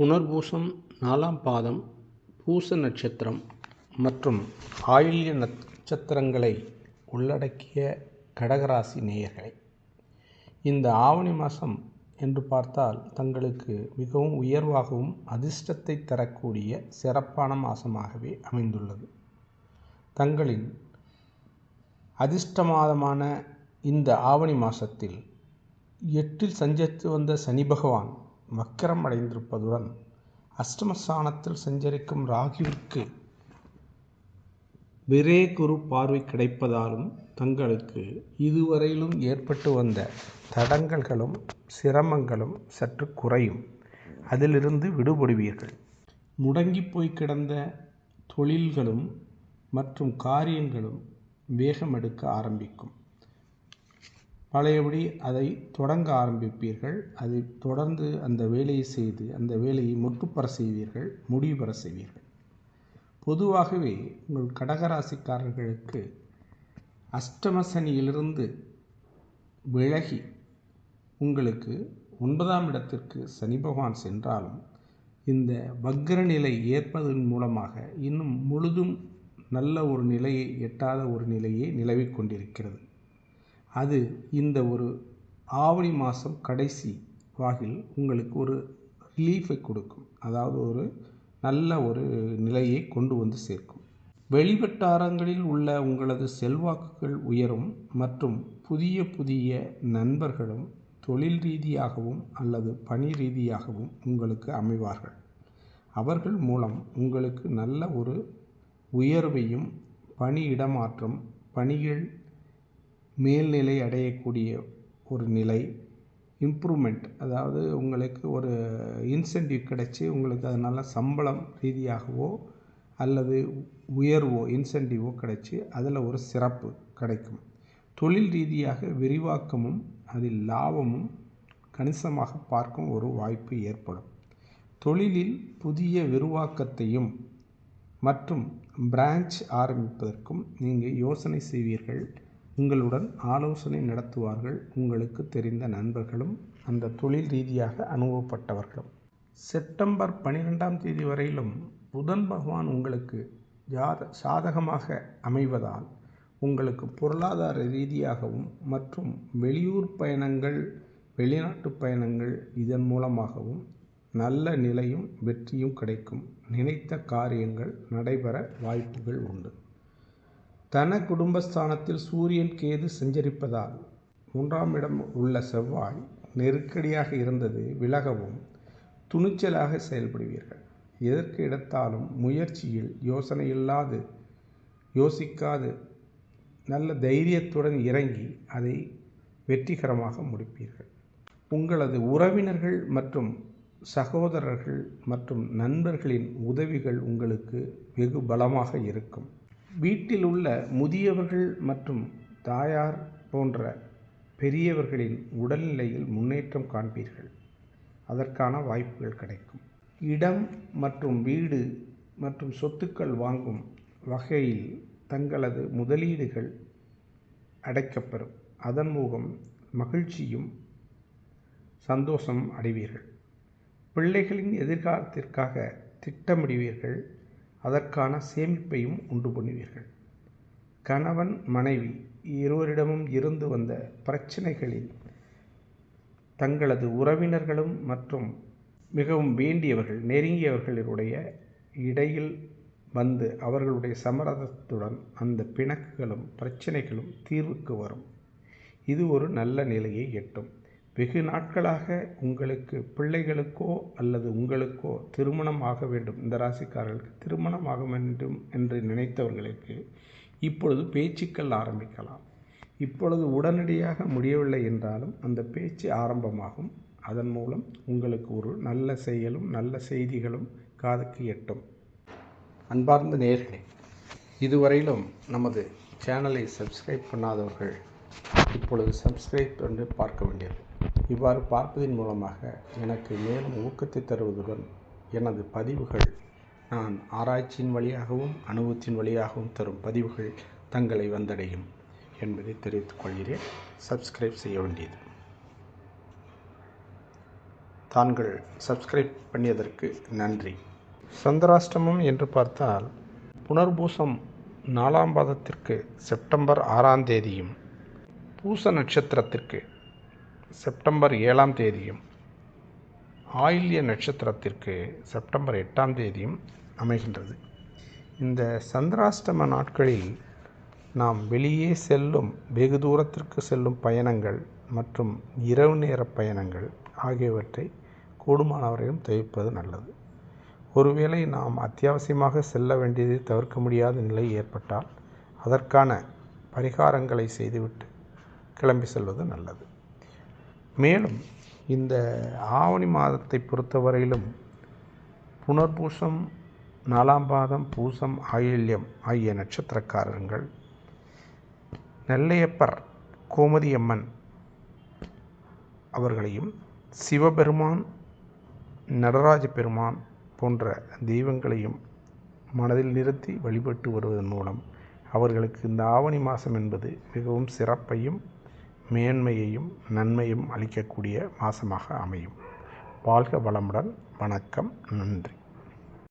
புனர்பூசம் நாலாம் பாதம் பூச நட்சத்திரம் மற்றும் ஆயில்ய நட்சத்திரங்களை உள்ளடக்கிய கடகராசி நேயர்களே இந்த ஆவணி மாதம் என்று பார்த்தால் தங்களுக்கு மிகவும் உயர்வாகவும் அதிர்ஷ்டத்தை தரக்கூடிய சிறப்பான மாதமாகவே அமைந்துள்ளது. தங்களின் அதிர்ஷ்ட மாதமான இந்த ஆவணி மாதத்தில் எட்டில் சஞ்சரித்து வந்த சனி பகவான் வக்கரம் அடைந்திருப்பதுடன் அஷ்டமஸ்தானத்தில் சஞ்சரிக்கும் ராகுவிற்கு விரே குரு பார்வை கிடைப்பதாலும் தங்களுக்கு இதுவரையிலும் ஏற்பட்டு வந்த தடங்கல்களும் சிரமங்களும் சற்று குறையும். அதிலிருந்து விடுபடுவீர்கள். முடங்கி போய் கிடந்த தொழில்களும் மற்றும் காரியங்களும் வேகமெடுக்க ஆரம்பிக்கும். பழையபடி அதை தொடங்க ஆரம்பிப்பீர்கள். அதை தொடர்ந்து அந்த வேலையை செய்து அந்த வேலையை முற்றுப்பெற செய்வீர்கள் முடிவு பெற செய்வீர்கள். பொதுவாகவே உங்கள் கடகராசிக்காரர்களுக்கு அஷ்டம சனியிலிருந்து விலகி உங்களுக்கு ஒன்பதாம் இடத்திற்கு சனி பகவான் சென்றாலும் இந்த வக்ர நிலை ஏற்பதன் மூலமாக இன்னும் முழுதும் நல்ல ஒரு நிலையை எட்டாத ஒரு நிலையே நிலவிக் கொண்டிருக்கிறது. அது இந்த ஒரு ஆவணி மாதம் கடைசி வாகில் உங்களுக்கு ஒரு ரிலீஃபை கொடுக்கும். அதாவது ஒரு நல்ல ஒரு நிலையை கொண்டு வந்து சேர்க்கும். வெளிவட்டாரங்களில் உள்ள உங்களது செல்வாக்குகள் உயரும் மற்றும் புதிய புதிய நண்பர்களும் தொழில் ரீதியாகவும் அல்லது பணி ரீதியாகவும் உங்களுக்கு அமைவார்கள். அவர்கள் மூலம் உங்களுக்கு நல்ல ஒரு உயர்வையும் பணி இடமாற்றம் பணிகள் மேல்நிலை அடையக்கூடிய ஒரு நிலை இம்ப்ரூவ்மெண்ட் அதாவது உங்களுக்கு ஒரு இன்சென்டிவ் கிடச்சி உங்களுக்கு அதனால் சம்பளம் ரீதியாகவோ அல்லது உயர்வோ இன்சென்டிவோ கிடச்சி அதில் ஒரு சிறப்பு கிடைக்கும். தொழில் ரீதியாக விரிவாக்கமும் அதில் லாபமும் கணிசமாக பார்க்கும் ஒரு வாய்ப்பு ஏற்படும். தொழிலில் புதிய விரிவாக்கத்தையும் மற்றும் பிரான்ச் ஆரம்பிப்பதற்கும் நீங்கள் யோசனை செய்வீர்கள். உங்களுடன் ஆலோசனை நடத்துவார்கள். உங்களுக்கு தெரிந்த நண்பர்களும் அந்த தொழில் ரீதியாக அனுபவப்பட்டவர்களும். செப்டம்பர் பன்னிரெண்டாம் தேதி வரையிலும் புதன் பகவான் உங்களுக்கு ஜாத சாதகமாக அமைவதால் உங்களுக்கு பொருளாதார ரீதியாகவும் மற்றும் வெளியூர் பயணங்கள் வெளிநாட்டு பயணங்கள் இதன் மூலமாகவும் நல்ல நிலையும் வெற்றியும் கிடைக்கும். நினைத்த காரியங்கள் நடைபெற வாய்ப்புகள் உண்டு. தன குடும்பஸ்தானத்தில் சூரியன் கேது சஞ்சரிப்பதால் மூன்றாம் இடம் உள்ள செவ்வாய் நெருக்கடியாக இருந்தது விலகவும் துணிச்சலாக செயல்படுவீர்கள். எதற்கு எடுத்தாலும் முயற்சியில் யோசனை இல்லாது யோசிக்காது நல்ல தைரியத்துடன் இறங்கி அதை வெற்றிகரமாக முடிப்பீர்கள். உங்களது உறவினர்கள் மற்றும் சகோதரர்கள் மற்றும் நண்பர்களின் உதவிகள் உங்களுக்கு வெகு பலமாக இருக்கும். வீட்டில் உள்ள முதியவர்கள் மற்றும் தாயார் போன்ற பெரியவர்களின் உடல்நிலையில் முன்னேற்றம் காண்பீர்கள். அதற்கான வாய்ப்புகள் கிடைக்கும். இடம் மற்றும் வீடு மற்றும் சொத்துக்கள் வாங்கும் வகையில் தங்களது முதலீடுகள் அடைக்கப்பெறும். அதன் மூலம் மகிழ்ச்சியும் சந்தோஷம் அடைவீர்கள். பிள்ளைகளின் எதிர்காலத்திற்காக திட்டமிடுவீர்கள். அதற்கான சேமிப்பையும் உண்டு பண்ணுவீர்கள். கணவன் மனைவி இருவரிடமும் இருந்து வந்த பிரச்சனைகளில் தங்களது உறவினர்களும் மற்றும் மிகவும் வேண்டியவர்கள் நெருங்கியவர்களுடைய இடையில் வந்து அவர்களுடைய சமரசத்துடன் அந்த பிணக்குகளும் பிரச்சனைகளும் தீர்வுக்கு வரும். இது ஒரு நல்ல நிலையை எட்டும். வெகு நாட்களாக உங்களுக்கு பிள்ளைகளுக்கோ அல்லது உங்களுக்கோ திருமணம் ஆக வேண்டும். இந்த ராசிக்காரர்களுக்கு திருமணம் ஆக வேண்டும் என்று நினைத்தவர்களுக்கு இப்பொழுது பேச்சுக்கள் ஆரம்பிக்கலாம். இப்பொழுது உடனடியாக முடியவில்லை என்றாலும் அந்த பேச்சு ஆரம்பமாகும். அதன் மூலம் உங்களுக்கு ஒரு நல்ல செயலும் நல்ல செய்திகளும் காதுக்கு எட்டும். அன்பார்ந்த நேர்களே இதுவரையிலும் நமது சேனலை சப்ஸ்கிரைப் பண்ணாதவர்கள் இப்பொழுது சப்ஸ்கிரைப் என்று பார்க்க வேண்டியது இவ்வாறு பார்ப்பதன் மூலமாக எனக்கு மேலும் ஊக்கத்தை தருவதுடன் எனது பதிவுகள் நான் ஆராய்ச்சியின் வழியாகவும் அனுபவத்தின் வழியாகவும் தரும் பதிவுகள் தங்களை வந்தடையும் என்பதை தெரிவித்துக் கொள்கிறேன். சப்ஸ்கிரைப் செய்ய வேண்டியது. தாங்கள் சப்ஸ்கிரைப் பண்ணியதற்கு நன்றி. சந்திராஷ்டமம் என்று பார்த்தால் புனர்பூசம் நாலாம் பாதத்திற்கு செப்டம்பர் ஆறாம் தேதியும் பூச நட்சத்திரத்திற்கு செப்டம்பர் ஏழாம் தேதியும் ஆயில்ய நட்சத்திரத்திற்கு செப்டம்பர் எட்டாம் தேதியும் அமைகின்றது. இந்த சந்திராஷ்டம நாட்களில் நாம் வெளியே செல்லும் வெகு தூரத்திற்கு செல்லும் பயணங்கள் மற்றும் இரவு நேர பயணங்கள் ஆகியவற்றை கூடுமானவரையும் தவிர்ப்பது நல்லது. ஒருவேளை நாம் அத்தியாவசியமாக செல்ல வேண்டியது தவிர்க்க முடியாத நிலை ஏற்பட்டால் அதற்கான பரிகாரங்களை செய்துவிட்டு கிளம்பி செல்வது நல்லது. மேலும் இந்த ஆவணி மாதத்தை பொறுத்தவரையிலும் புனர்பூசம் நாலாம் பாதம் பூசம் ஆயில்யம் ஆகிய நட்சத்திரக்காரர்கள் நெல்லையப்பர் கோமதியம்மன் அவர்களையும் சிவபெருமான் நடராஜ பெருமான் போன்ற தெய்வங்களையும் மனதில் நிறுத்தி வழிபட்டு வருவதன் மூலம் அவர்களுக்கு இந்த ஆவணி மாதம் என்பது மிகவும் சிறப்பையும் மேன்மையையும் நன்மையும் அளிக்கக்கூடிய மாதமாக அமையும். வாழ்க வளமுடன். வணக்கம். நன்றி.